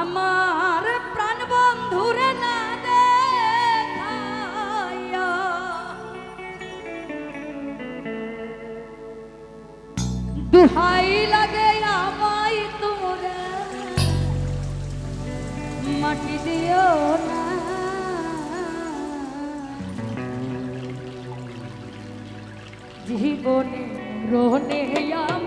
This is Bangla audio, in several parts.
আমার প্রাণ বন্ধুর না দেখাইয়া। দুহাই লাগে আমায় তোমরা মাটি দিও না। জীবনে রোনে আম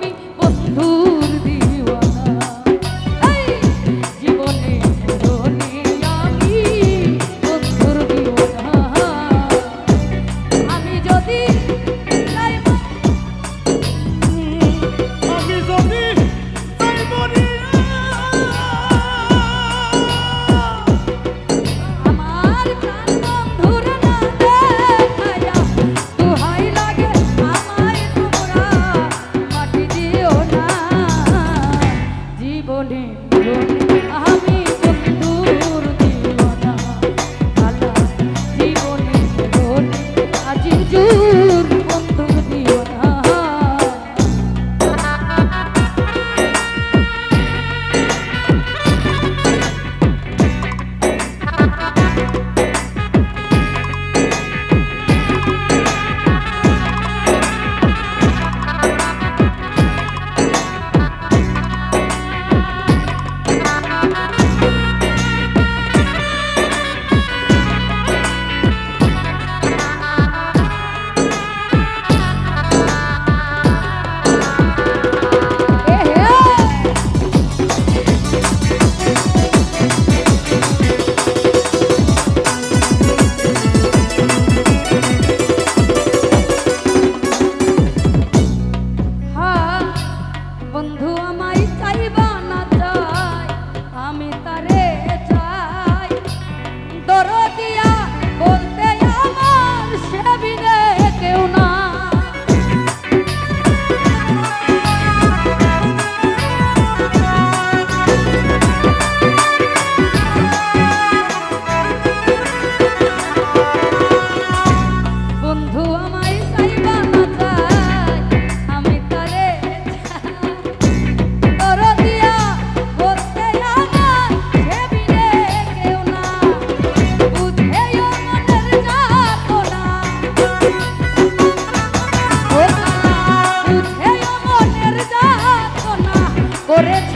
করেছ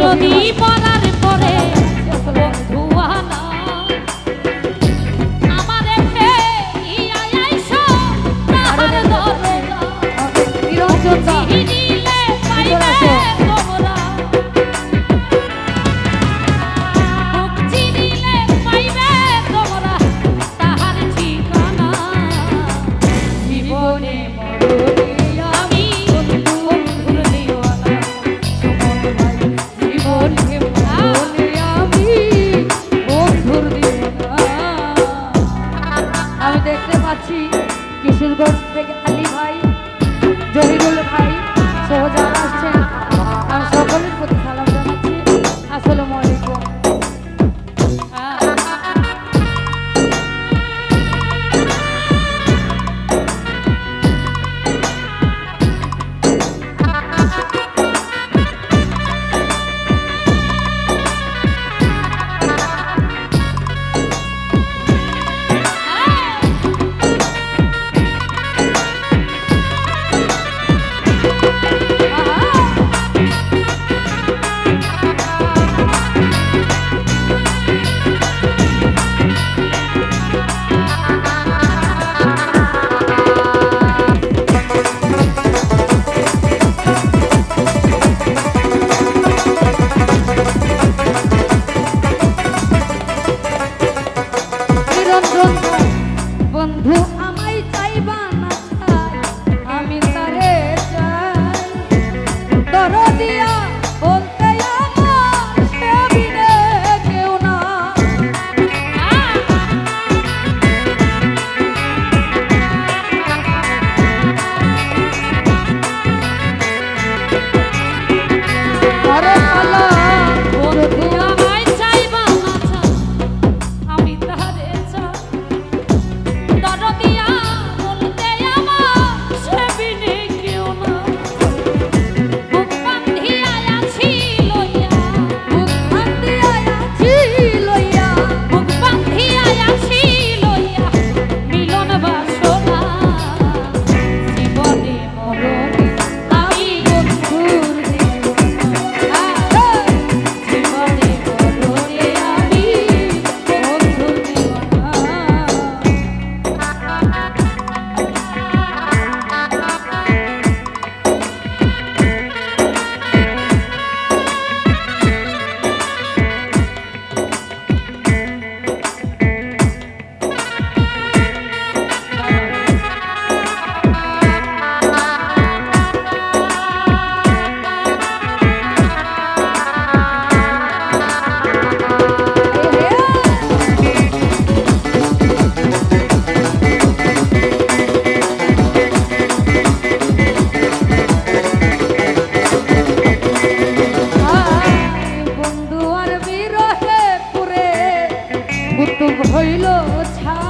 যদি আসি কিশোরগঞ্জ থেকে কুতুব হইল ছাই।